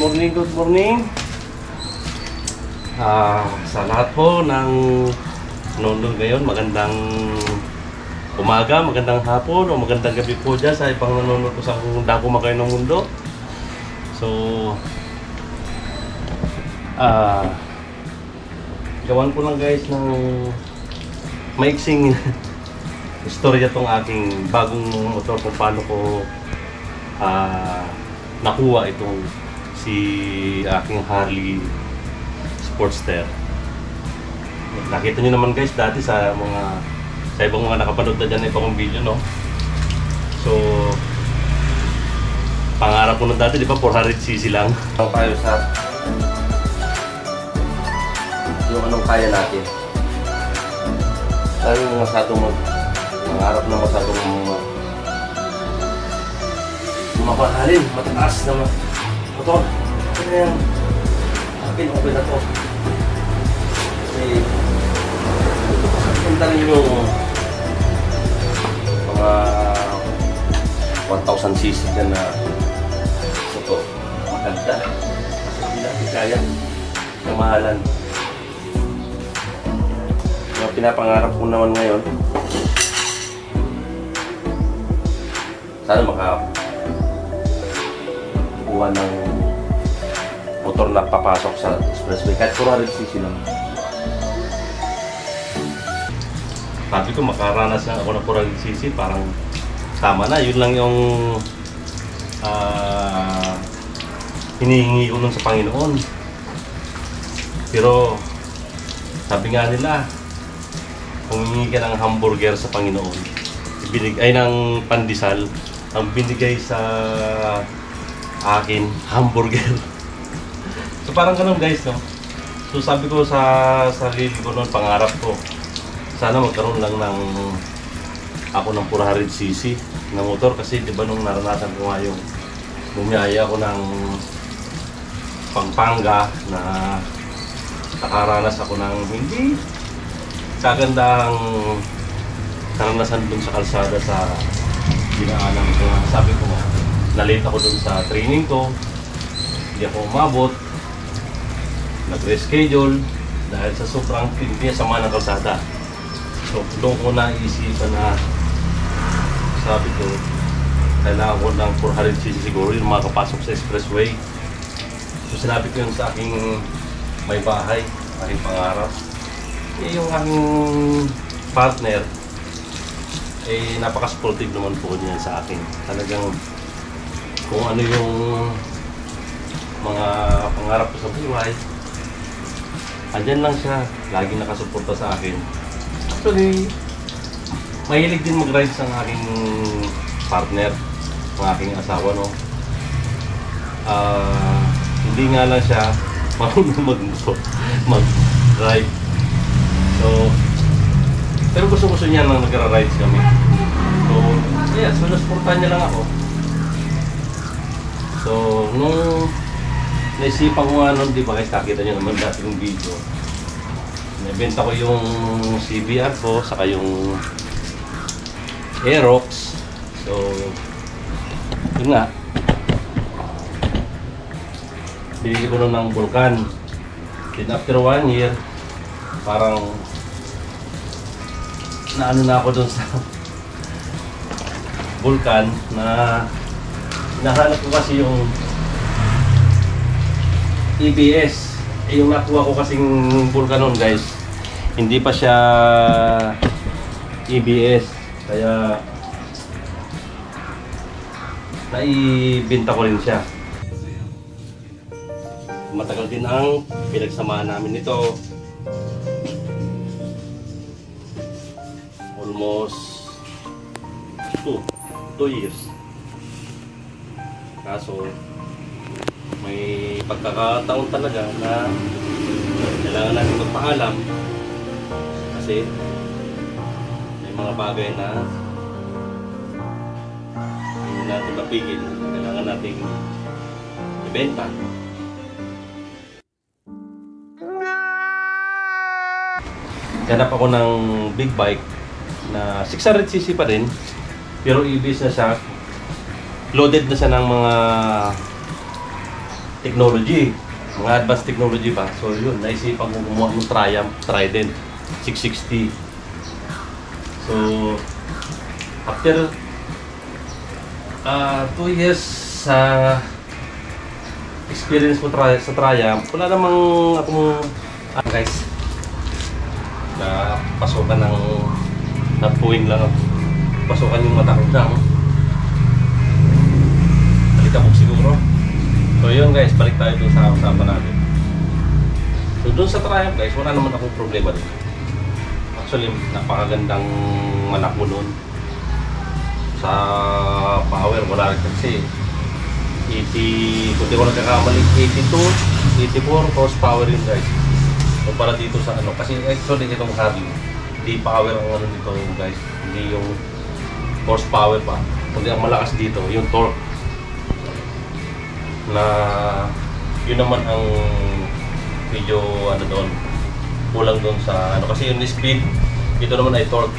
morning, good morning. Ah, sa lahat po ng nanonood ngayon, magandang umaga, magandang hapon, o magandang gabi po dyan sa ibang nanonood po sa kung dako makayo ng mundo. So, ah, gawan ko lang guys ng maiksing istorya tong aking bagong motor kung paano ko ah, nakuha itong si aking Harley Sportster. Nakita nyo naman guys dati sa mga sa ibang mga nakapanood na dyan na video no. So pangarap ko na dati di ba 400cc lang. Ang tayo sa yung anong kaya natin. Sabi mo masyadong mag mangarap na masyadong mapahalin, mataas na ma- motor. Ano yan? Akin, okay na to. Kasi, punta yung mga 1,000cc dyan na motor. Maganda. Kasi hindi natin kaya kamahalan. Yung pinapangarap ko naman ngayon, sana maka kuha ng motor na papasok sa expressway kahit 400cc lang. Sabi ko makaranas na ako ng 400cc parang tama na. Yun lang yung ah hinihingi ko nun sa Panginoon. Pero sabi nga nila, kung hihingi ka ng hamburger sa Panginoon, ibinig, ay ng pandesal, ang binigay sa akin, hamburger. so parang ganun guys, no? So sabi ko sa sarili ko noon, pangarap ko, sana magkaroon lang ng ako ng 400cc na motor kasi di ba nung naranasan ko nga yung bumiyaya ako ng Pampanga na nakaranas ako ng hindi kagandang karanasan dun sa kalsada sa dinaanan ko. Sabi ko nalate ako dun sa training ko. Hindi ako umabot. Nag-reschedule dahil sa sobrang hindi sama ng kalsada. So, doon ko naisipan na sabi ko, kailangan ko ng 400cc siguro yung makapasok sa expressway. So, sinabi ko yun sa aking may bahay, aking pangarap. Eh, yung aking partner, eh, napaka-supportive naman po niya sa akin. Talagang kung ano yung mga pangarap ko sa buhay, andyan lang siya. Lagi nakasuporta sa akin. Actually, mahilig din mag-ride sa aking partner, ang aking asawa, no? Ah, hindi nga lang siya marunong mag mag-ride. So, pero gusto-gusto niya nang nagra-rides kami. So, yeah, so nasportahan niya lang ako. So, nung naisipan ko nga nun, di ba guys, kakita niyo naman dati yung video. Nabenta ko yung CBR ko, saka yung Aerox. So, yun nga. Binili ko nun ng Vulcan. Then after one year, parang naano na ako dun sa Vulcan na nahanap ko kasi yung EBS. Eh, yung nakuha ko kasing Vulcan nun guys, hindi pa siya EBS. Kaya naibinta ko rin siya. Matagal din ang pinagsamahan namin nito. almost two, two years. Kaso, may pagkakataon talaga na kailangan natin magpaalam kasi may mga bagay na hindi natin mapigil. Kailangan natin ibenta. Ganap ako ng big bike na 600cc pa rin pero EBS na siya loaded na siya ng mga technology. Mga advanced technology pa. So yun, naisipan ko gumawa ng Triumph Trident 660. So, after uh, two years sa experience ko tri- sa Triumph, wala namang akong ah, guys na pasukan ng napuwing lang pasukan yung mata ko lang so yun guys balik tayo dun sa usapan natin. So dun sa Triumph guys wala naman akong problema dun. Actually napakagandang manak mo nun sa power wala rin kasi. 80 kung di ko nagkakamali 82 84 horsepower yun guys. So para dito sa ano, kasi actually itong Harley, hindi power ang ano nito guys, hindi yung horsepower pa. Kundi ang malakas dito, yung torque. Na yun naman ang medyo ano doon, kulang doon sa ano, kasi yung speed, dito naman ay torque.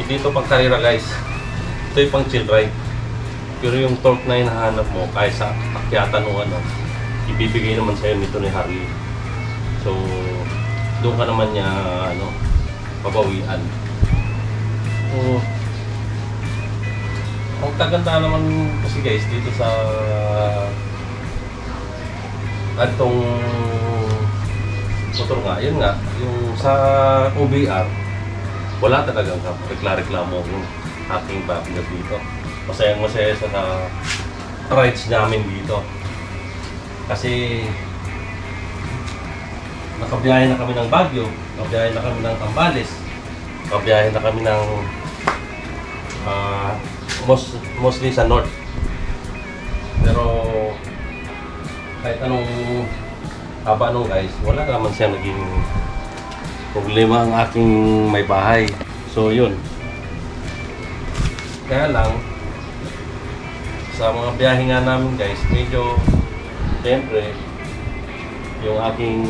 Hindi ito pang karera guys, ito yung pang chill ride. Pero yung torque na hinahanap mo, kahit sa akyatan o ano, ibibigay naman sa'yo nito ni Harley. So, doon ka naman niya, ano, pabawian. So, ang kaganda naman kasi guys, dito sa atong motor nga, yun nga, yung sa OBR, wala talagang rekla-reklamo yung aking partner dito. Masayang masaya sa sa rides namin dito. Kasi nakabiyahe na kami ng Baguio, nakabiyahe na kami ng Tambales, nakabiyahe na kami ng ah, most, mostly sa North. Pero kahit anong haba nung guys, wala naman siya naging problema ang aking may bahay. So yun. Kaya lang, sa mga biyahe nga namin guys, medyo, siyempre, yung aking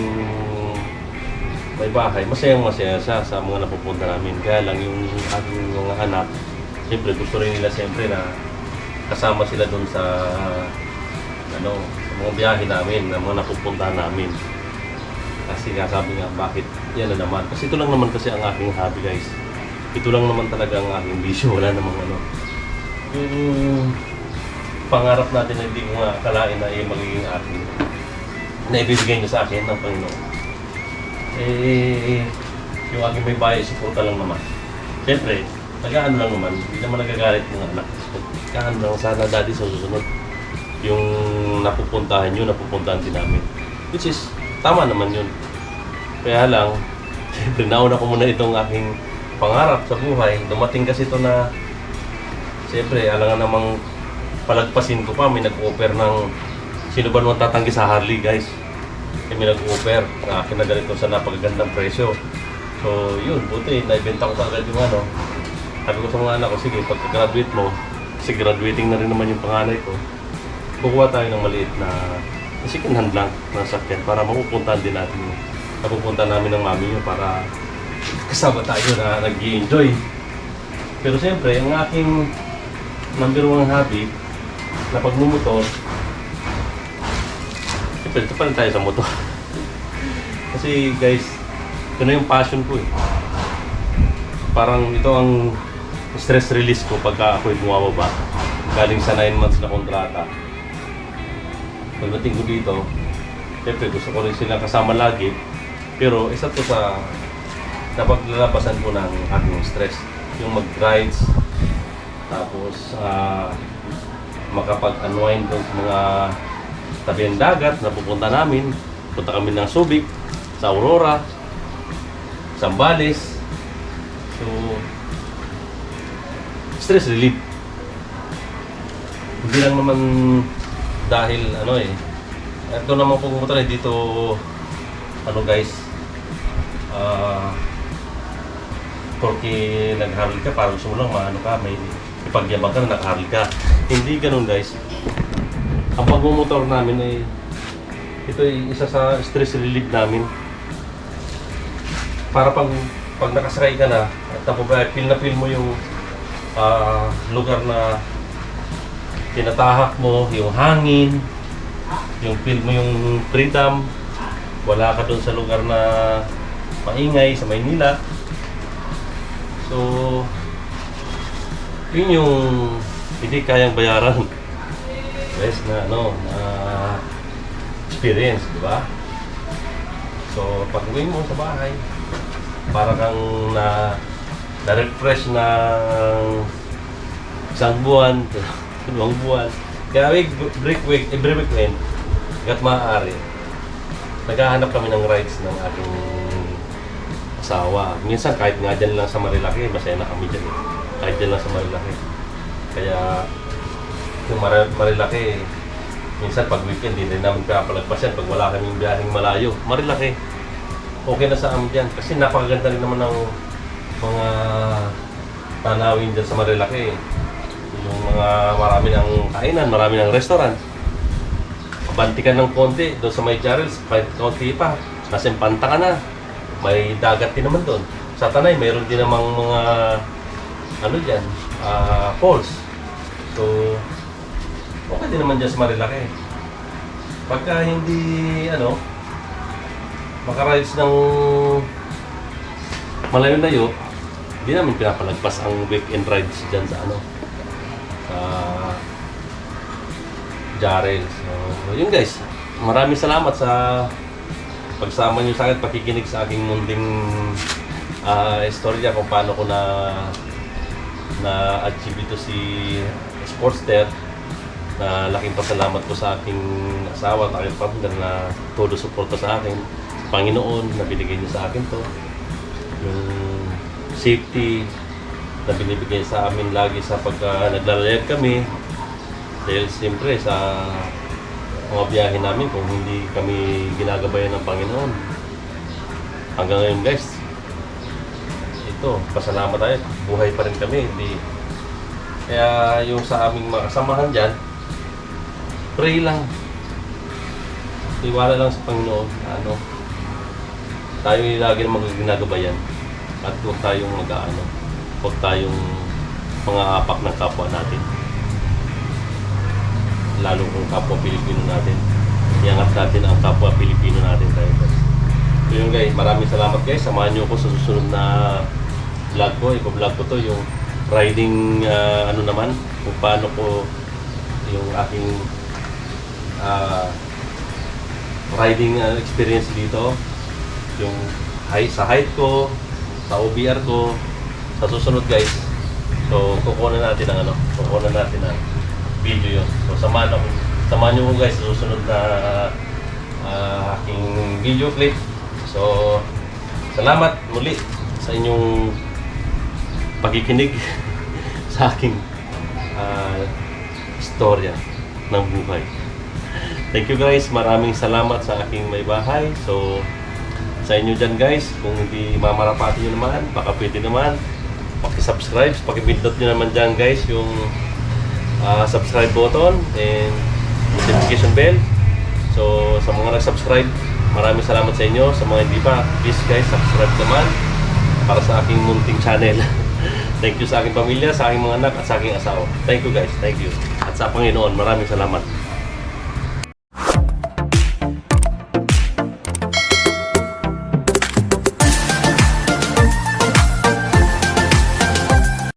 may bahay, masayang masaya siya sa mga napupunta namin. Kaya lang yung aking mga anak, siyempre gusto rin nila siyempre na kasama sila doon sa ano, mga biyahe namin, na mga napupuntahan namin. Kasi nga sabi nga, bakit yan na naman? Kasi ito lang naman kasi ang aking hobby guys. Ito lang naman talaga ang aking bisyo, wala namang ano. Yung pangarap natin na hindi ko nga akalain na eh, magiging akin na ibibigay niyo sa akin ng Panginoon. Eh, yung aking may bahay, suporta lang naman. Siyempre, nag-ano lang naman, hindi naman nagagalit mga anak. Nag-ano lang sana daddy sa susunod. Yung napupuntahan nyo, napupuntahan din namin. Which is, tama naman yun. Kaya lang, siyempre, nauna ko muna itong aking pangarap sa buhay. Dumating kasi ito na, siyempre, alangan namang palagpasin ko pa, may nag-offer ng sino ba naman tatanggi sa Harley guys eh, may nag-offer na akin na ganito sa napakagandang presyo so yun, buti, naibenta ko kagad yung ano sabi ko sa mga anak ko, sige, pagka-graduate mo kasi graduating na rin naman yung panganay ko kukuha tayo ng maliit na second hand lang na sakyan para mapupuntahan din natin yun. napupunta namin ng mami nyo para kasama tayo na nag enjoy pero siyempre, ang aking number one hobby na pagmumotor Siyempre, ito pa tayo sa motor. Kasi guys, ito na yung passion ko eh. Parang ito ang stress release ko pagka ako'y bumababa. Galing sa 9 months na kontrata. Pagdating ko dito, siyempre gusto ko rin sila kasama lagi. Pero isa to sa napaglalabasan ko ng aking stress. Yung mag-rides, tapos ah, makapag-unwind doon sa mga tabi ng dagat na pupunta namin. Punta kami ng Subic, sa Aurora, Zambales. So, stress relief. Hindi lang naman dahil ano eh. Ito naman pupunta rin dito, ano guys, ah, porque nag-harley ka, parang gusto mo maano ka, may ipagyabang ka na nag-harley ka. Hindi ganun guys ang pagmumotor namin ay ito ay isa sa stress relief namin. Para pag pag nakasakay ka na at napabay, feel na feel mo yung ah, lugar na tinatahak mo, yung hangin, Yung feel mo yung freedom, wala ka doon sa lugar na maingay sa Maynila. So, yun yung hindi kayang bayaran. Guys, na ano, na experience, di ba? So, pag uwi mo sa bahay, para kang na na-refresh ng isang buwan, dalawang buwan. Week, break week, every weekend, hanggat maaari, naghahanap kami ng rides ng aking asawa. Minsan kahit nga dyan lang sa Marilaki, masaya na kami dyan eh. Kahit dyan lang sa Marilaki. Kaya yung Mar- Marilaki, minsan pag weekend, hindi rin namin pinapalagpas yan pag wala kaming biyaheng malayo. Marilaki, okay na sa amin dyan. Kasi napakaganda rin naman ng mga tanawin dyan sa Marilaki. Yung mga marami ng kainan, marami ng restaurant. Kabanti ka ng konti, doon sa may Jarrels, konti pa. Nasa Impanta ka na. May dagat din naman doon. Sa Tanay, mayroon din namang mga ano dyan, ah, falls. So, okay din naman dyan sa Marilaki. Pagka hindi, ano, makarides ng malayo-layo, hindi namin pinapalagpas ang weekend rides dyan sa ano, sa Jarel. So, yun guys, maraming salamat sa pagsama niyo sa akin, pakikinig sa aking munding ah, istorya kung paano ko na na-achieve ito si Sportster na laking pasalamat ko sa aking asawa at aking partner na todo suporta sa akin. Panginoon na binigay niya sa akin to. Yung safety na binibigay sa amin lagi sa pagka naglalayag kami. Dahil siyempre sa mga biyahe namin kung hindi kami ginagabayan ng Panginoon. Hanggang ngayon guys, ito, pasalamat tayo. Buhay pa rin kami. Hindi, kaya yung sa aming mga kasamahan dyan, pray lang. Iwala lang sa Panginoon. Ano, tayo yung lagi na magginagabayan. At huwag tayong mag-ano, huwag tayong mga apak ng kapwa natin. Lalo kung kapwa Pilipino natin. Iangat natin ang kapwa Pilipino natin tayo guys. So yun guys, maraming salamat guys. Samahan niyo ako sa susunod na vlog ko. Ipo-vlog ko to yung riding ah, ano naman kung paano ko yung aking ah, riding ah, experience dito yung height sa height ko sa OBR ko sa susunod guys so kukuha na natin ang ano kukuha na natin ang video yun so samahan ako samahan nyo guys sa susunod na ah, aking video clip so salamat muli sa inyong pakikinig sa aking ah, istorya ng buhay. Thank you guys. Maraming salamat sa aking may bahay. So, sa inyo dyan guys, kung hindi mamarapati nyo naman, baka pwede naman. Paki-subscribe, paki-pindot nyo naman dyan guys yung ah, subscribe button and notification bell. So, sa mga nag-subscribe, maraming salamat sa inyo. Sa mga hindi pa, please guys, subscribe naman para sa aking munting channel. Thank you sa aking pamilya, sa aking mga anak, at sa aking asawa. Thank you guys. Thank you. At sa Panginoon, maraming salamat.